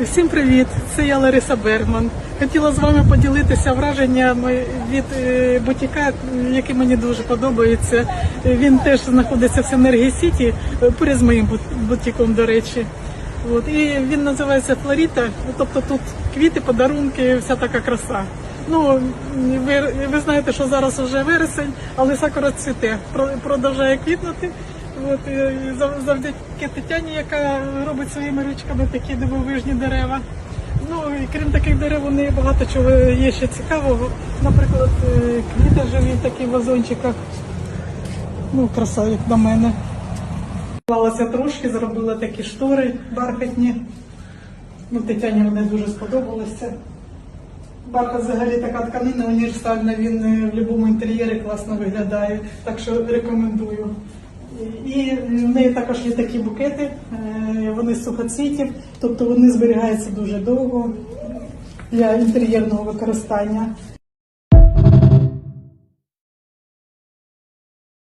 Всім привіт! Це я Лариса Бергман. Хотіла з вами поділитися враженнями від е, бутіка, який мені дуже подобається. Він теж знаходиться в Синергії Сіті, е, поряд з моїм бут- бутіком, до речі. От. І він називається Флоріта, тобто тут квіти, подарунки, вся така краса. Ну, ви, ви знаєте, що зараз вже вересень, але сакура цвіте, про- продовжує квітнути. От, і зав- завдяки Тетяні, яка робить своїми ручками такі дивовижні дерева. Ну і крім таких дерев, у неї багато чого є ще цікавого. Наприклад, е, квіти живі такі в вазончиках. Ну, краса, як на мене. Вклалася трошки, зробила такі штори бархатні. Ну, Тетяні вони дуже сподобалися. Бархат взагалі така тканина універсальна, він е, в будь-якому інтер'єрі класно виглядає, так що рекомендую. І в неї також є такі букети, е, вони сухоцвітів, тобто вони зберігаються дуже довго для інтер'єрного використання.